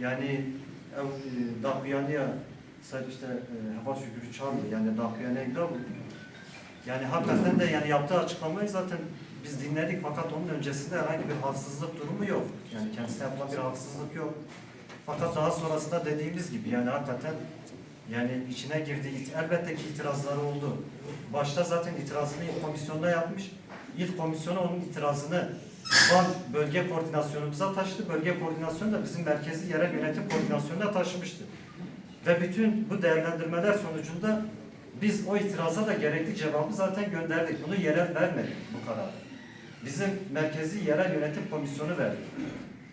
yani ev e, dakuyaniya sen işte e, hava şükürü çağırdı yani dakuyaniya bu. Yani hakikaten de yani yaptığı açıklamayı zaten biz dinledik fakat onun öncesinde herhangi bir haksızlık durumu yok. Yani kendisine yapılan bir haksızlık yok. Fakat daha sonrasında dediğimiz gibi yani hakikaten yani içine girdiği elbette ki itirazları oldu. Başta zaten itirazını ilk komisyonda yapmış. İlk komisyonu onun itirazını Van bölge koordinasyonumuza taşıdı. Bölge koordinasyonu da bizim merkezi yerel yönetim koordinasyonuna taşımıştı. Ve bütün bu değerlendirmeler sonucunda biz o itiraza da gerekli cevabı zaten gönderdik. Bunu yerel vermedi bu kararı. Bizim merkezi yerel yönetim komisyonu verdi.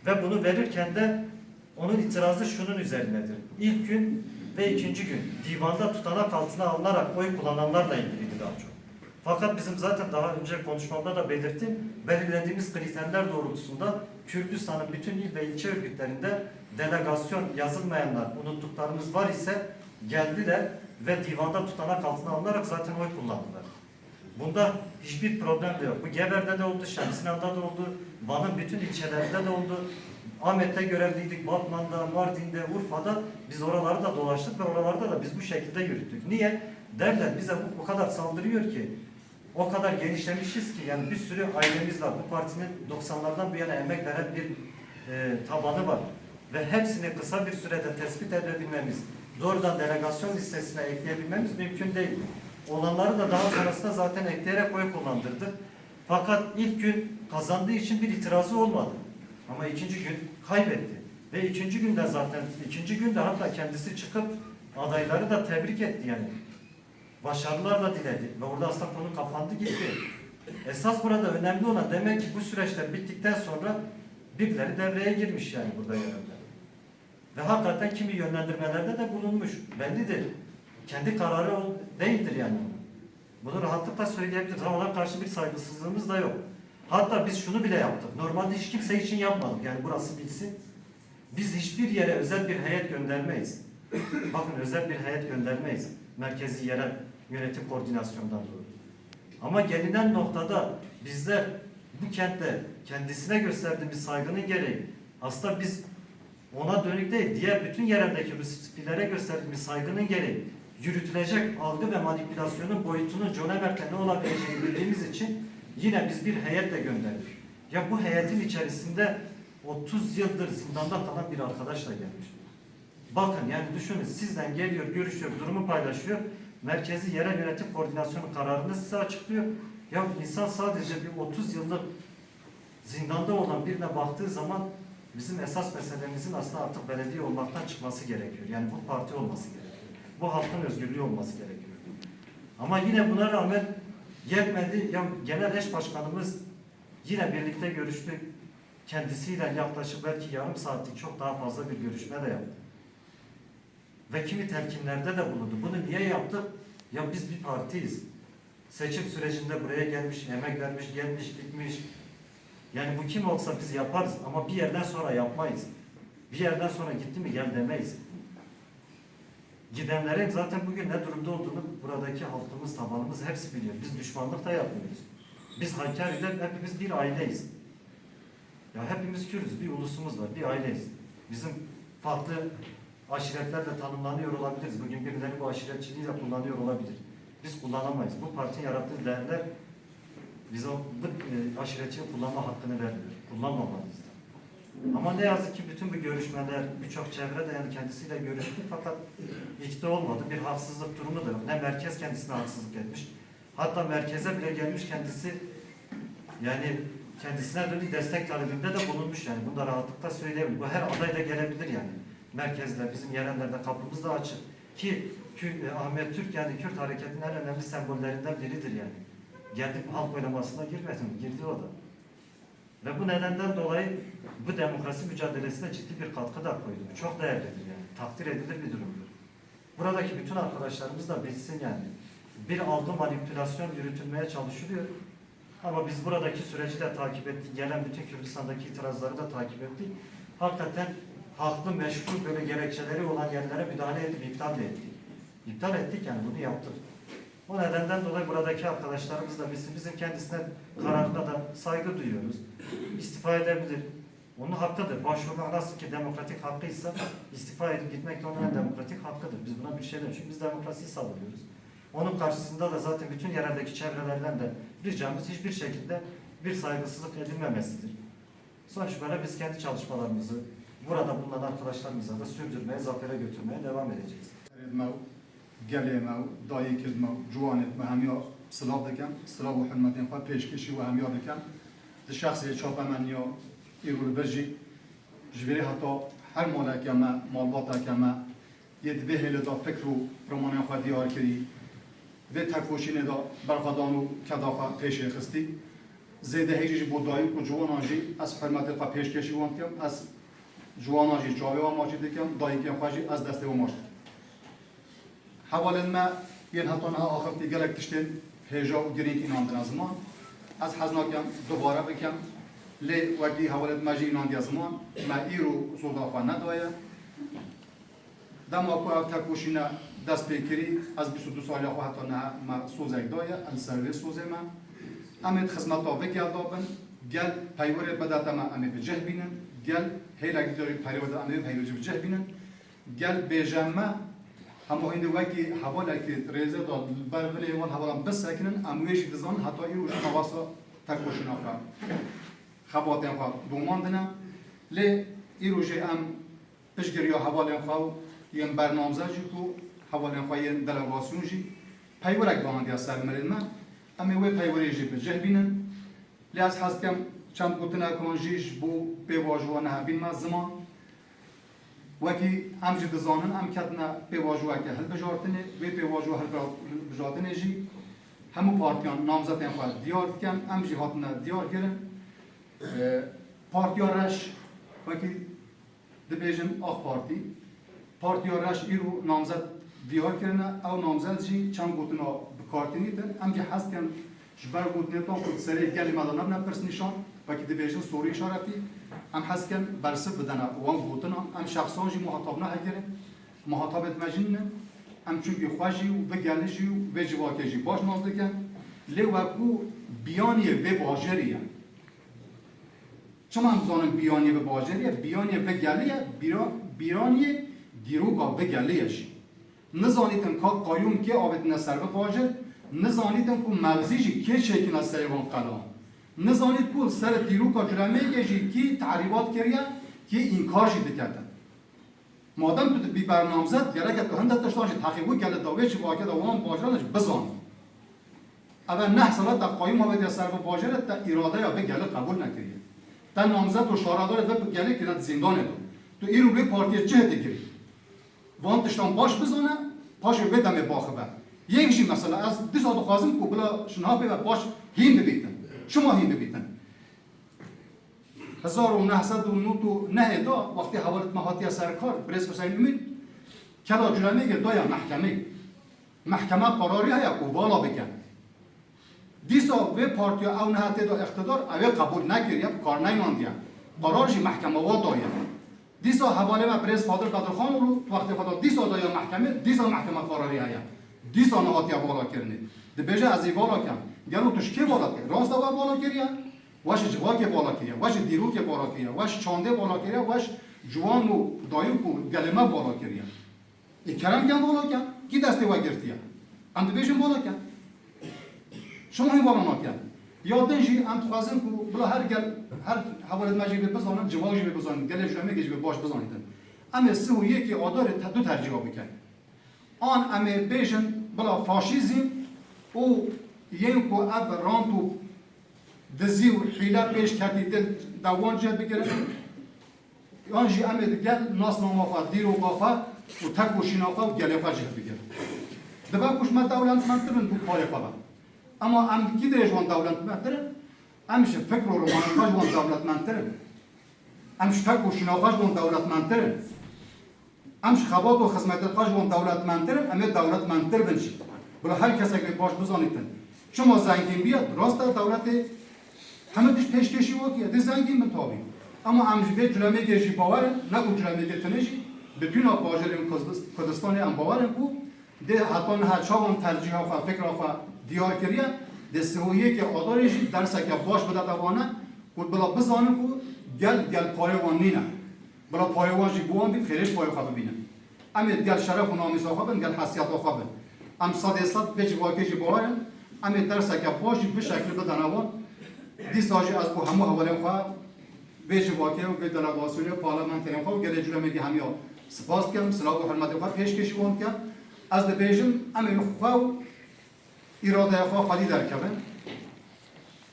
Ve bunu verirken de onun itirazı şunun üzerinedir. İlk gün ve ikinci gün divanda tutanak altına alınarak oy kullananlarla ilgiliydi daha çok. Fakat bizim zaten daha önce konuşmamda da belirttim, belirlediğimiz kriterler doğrultusunda Kürdistan'ın bütün il ve ilçe örgütlerinde delegasyon yazılmayanlar, unuttuklarımız var ise geldiler ve divanda tutanak altına alınarak zaten oy kullandılar. Bunda hiçbir problem de yok. Bu Geber'de de oldu, Şemsinan'da da oldu, Van'ın bütün ilçelerinde de oldu. Ahmet'te görevliydik, Batman'da, Mardin'de, Urfa'da biz oraları da dolaştık ve oralarda da biz bu şekilde yürüttük. Niye? Derler bize bu, o kadar saldırıyor ki, o kadar genişlemişiz ki yani bir sürü ailemiz var. Bu partinin 90'lardan bu yana emek veren bir e, tabanı var. Ve hepsini kısa bir sürede tespit edebilmemiz, doğrudan delegasyon listesine ekleyebilmemiz mümkün değil. Olanları da daha sonrasında zaten ekleyerek oy kullandırdık. Fakat ilk gün kazandığı için bir itirazı olmadı. Ama ikinci gün kaybetti. Ve ikinci günde zaten, ikinci günde hatta kendisi çıkıp adayları da tebrik etti yani. Başarılar da diledi. Ve orada aslında konu kapandı gitti. Esas burada önemli olan demek ki bu süreçler bittikten sonra birileri devreye girmiş yani burada yerelde. Ve hakikaten kimi yönlendirmelerde de bulunmuş. Bellidir. Kendi kararı değildir yani. Bunu rahatlıkla söyleyebiliriz. Ama ona karşı bir saygısızlığımız da yok. Hatta biz şunu bile yaptık. Normalde hiç kimse için yapmadık. Yani burası bilsin. Biz hiçbir yere özel bir heyet göndermeyiz. Bakın özel bir heyet göndermeyiz. Merkezi yerel yönetim koordinasyondan dolayı. Ama gelinen noktada bizler bu kentte kendisine gösterdiğimiz saygının gereği aslında biz ona dönük değil, diğer bütün yereldeki Rusifilere gösterdiğimiz saygının gereği yürütülecek algı ve manipülasyonun boyutunun John Ebert'le ne olabileceğini bildiğimiz için yine biz bir heyetle gönderdik. Ya bu heyetin içerisinde 30 yıldır zindanda kalan bir arkadaş da gelmiş. Bakın yani düşünün sizden geliyor, görüşüyor, durumu paylaşıyor. Merkezi Yerel Yönetim Koordinasyonu kararını size açıklıyor. Ya insan sadece bir 30 yıllık zindanda olan birine baktığı zaman bizim esas meselemizin aslında artık belediye olmaktan çıkması gerekiyor. Yani bu parti olması gerekiyor. Bu halkın özgürlüğü olması gerekiyor. Ama yine buna rağmen yetmedi. Ya genel eş başkanımız yine birlikte görüştük. Kendisiyle yaklaşık belki yarım saatlik çok daha fazla bir görüşme de yaptı. Ve kimi telkinlerde de bulundu. Bunu niye yaptık? Ya biz bir partiyiz. Seçim sürecinde buraya gelmiş, emek vermiş, gelmiş, gitmiş. Yani bu kim olsa biz yaparız ama bir yerden sonra yapmayız. Bir yerden sonra gitti mi gel demeyiz. Gidenlerin zaten bugün ne durumda olduğunu buradaki halkımız, tabanımız hepsi biliyor. Biz düşmanlık da yapmıyoruz. Biz Hakkari'de hepimiz bir aileyiz. Ya hepimiz Kürtüz, bir ulusumuz var, bir aileyiz. Bizim farklı aşiretlerle tanımlanıyor olabiliriz. Bugün birileri bu aşiretçiliği de kullanıyor olabilir. Biz kullanamayız. Bu partinin yarattığı değerler bize bu e, kullanma hakkını vermiyor. Kullanmamalıyız. Ama ne yazık ki bütün bu görüşmeler, birçok çevre de yani kendisiyle görüştü fakat ikna olmadı. Bir haksızlık durumu da yok. Ne merkez kendisine haksızlık etmiş. Hatta merkeze bile gelmiş kendisi yani kendisine dönük destek talebinde de bulunmuş yani. Bunu da rahatlıkla söyleyebilirim. Bu her aday da gelebilir yani. Merkezde, bizim yerellerde kapımız da açık. Ki e, Ahmet Türk yani Kürt hareketinin en önemli sembollerinden biridir yani. Geldi halk oylamasına girmedi mi? Girdi o da. Ve bu nedenden dolayı bu demokrasi mücadelesine ciddi bir katkı da koydu. Çok değerlidir yani. Takdir edilir bir durumdur. Buradaki bütün arkadaşlarımız da bilsin yani. Bir algı manipülasyon yürütülmeye çalışılıyor. Ama biz buradaki süreci de takip ettik. Gelen bütün Kürdistan'daki itirazları da takip ettik. Hakikaten haklı, meşgul böyle gerekçeleri olan yerlere müdahale edip iptal de ettik. İptal ettik yani bunu yaptık. O nedenden dolayı buradaki arkadaşlarımız da bizim, bizim kendisine kararına da saygı duyuyoruz. İstifa edebilir. Onun hakkıdır. Başvurmak nasıl ki demokratik hakkıysa istifa edip gitmek de onun demokratik hakkıdır. Biz buna bir şey demiyoruz. Çünkü biz demokrasiyi savunuyoruz. Onun karşısında da zaten bütün yereldeki çevrelerden de ricamız hiçbir şekilde bir saygısızlık edilmemesidir. Sonuç böyle biz kendi çalışmalarımızı Burada bulunan arkadaşlarımızla da sürdürmeye, zafere götürmeye devam edeceğiz. Edmev, gel edmev, dayık edmev, cuvan etme, hem ya sılav diken, sılav ve hürmetin kwa peşkeşi ve hem ya diken, di şahsiye çapemen ya İgul Berji, jveri hatta her malak yeme, malbat yeme, yedi ve hele da fikru romanen kwa diyar kiri, ve terkoşine da berkadan u kedafa peşe xistî. Zêde hêjî ji bo dayîk û ciwanan jî ez hürmetê xwe pêşkêşî wan از جوان آنجی جاوه و ماچی دکم دایی که خواهی از دست و ماشت حوال ما ین هتون ها آخر تی گلک تشتین هجا و گرین کی نام زمان از حزناکم دوباره بکم لی وقتی حوال ما جی نام زمان ما ایرو سودا خوا ندایا دم اکو او تکوشینا دست پیکری از 22 سال خو حتی نه ما سوزک دایا ال سرویس سوزه ما امید خدمت ها وگل دابن گل پیور بدات ما امید بجه بینن گل هیلا گیداری پیور امید پیور بجه بینن گل بیجم ما همه این وکی حواله که ریزه داد بر ولی وان حوالا بس سکنن امویش دزان حتی این روش مواسا تکوشن آخر خباتن خواه دوماندنه لی این روش ام پشگری ها حوالن خواه یم برنامزه جی کو حوالن خواه یم دلواسیون جی پیورک باندی از سر مرین من امی وی پیوری جی به جه بینن لی از هست کم چند گوتنه کنجیش بو بیواجوانه بین ما زمان وکی ام جی دزانن ام کتنا پیواجوه که هل بجارتنه و پیواجوه هل بجارتنه جی همو پارتیان نامزدین خواهد دیار کن ام جی هاتنه دیار کرن پارتیارش وکی دبیجن آخ پارتی پارتیارش ایرو نامزد دیار کرنه او نامزد جی چند گوتنا بکارتینی تن ام جی هست کن جبر گوتنه تان خود سری گلی مدانا بنا پرس نشان وکی دبیجن سوری شارتی ام حس کن برسه بدنه وان گوتنا ام شخصان جی محاطب نه هگره محاطبت مجنه ام چونکی خوشی و بگلی جی و به جواکه جی باش ناز دکن لی وکو بیانیه به باجریه چما هم زانم بیانیه به باجریه بیانیه به گلیه بیانیه دیروگا به گلیه جی نزانیتم که قایون که آبت نسر به باجر نزانیتم که مغزی جی که چیکن از سر وان قلام نزانید پول سر دیروکا جرمه یجی کی تعریبات کریا کی این کارشی دکرده مادم تو بی برنامه زد گره که هندت داشتانش تحقیقو کرده دویش واکه دوان باجرانش بزانی اول نه سالات در قایم ها بدی سر باجرت تا اراده یا به گله قبول نکریه. تا نامزد و شارادار و به گله کرد زندان دو تو این رو به پارتی چه دکری وان تشتان باش بزانه پاش بدم باخبه یکشی مثلا از دو خوازم خازم کوبلا شنها و پاش هین ببیتن. شما هیم ببیتن 1999 دا وقتی حوالت مهاتی سرکار پرس حسین امید کلا جرمه که دایا محکمه. محکمه قراری های کو والا بکن. دیسا و پارتی او نهاتی دا اقتدار او قبول نکریا کار نیناندیا. قرارش محکمه وا دایا دیسا حواله ما پرس فادر قدرخان رو وقتی خدا دیسا دایا محکمه دیسا محکمه قراری های دیسا نهاتی والا کرنه. ده بجه از ای والا کن گلو توش کی والا کرد راست و والا کریا واش جوا که بالا کریا واش دیرو که بالا کریا واش چانده بالا کریا واش جوان و دایو کو گلمه بالا کریا ای کرم کن بالا کن کی دسته و گرتیا ام دبیشن بالا کن شما هم بالا نکن یادن جی ام خوازم کو بلا هر گل هر حوالت مجی به بزنن جواجی به بزنن گل جمعه گج به باش بزنیدن ام سه و یکی آدار دو ترجیح بکن آن ام بیشن بلا فاشیزم او ین کو اب رانتو دزی و حیله پیش کردی دل دوان جه بگیره آن جی امید گل ناس نامافا دیر و بافا و تک و شینافا و گلیفا جه بگیره دبا کش ما دولت منترن بو پای خواه اما ام کی دیش وان دولت منترن امش فکر و رومانفاش وان دولت منترن امش تک و شینافاش وان دولت منترن امش خبات و خدمتفاش وان دولت منترن امید دولت منتر بنشی برای هر کسی که باش بزانیتن شما زنگین بیاد راست در دولت همه دیش پیش کشی و که ده زنگین متابی اما به جرمه گیشی باوره نگو جرمه گیتنشی به پینا باجر این کدستانی هم باوره بود ده حتما هر هم ترجیح و فکر و دیار کریه. ده سهویه که آدارشی درس که باش بده دوانه بود بلا بزانم کو. گل گل پایوان نینه. بلا پایوان جی بوان بید خیرش پایو خواب بینه. امید گل شرف و نامی صاحبن گل حسیت و خوابن ام صد صد به جوا که جوا ام ترسا که باش به شکل بدن اول دیساج از بو همو اول خواه، به جوا که و دلا واسونی خواه خو گله جوره می همیا سپاس کردم سلام و حرمت خو پیش کشیوان که از بیژن ام خو اراده خو خالی در کبه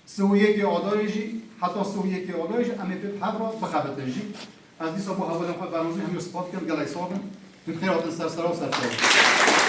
سویه کی آدارشی حتی سویه کی آدارش ام په حق را بخبتنجی از دیسا بو اول خواه برنامه همیا سپاس کردم گلی سوال تو خیر سرسرا سر سر و سر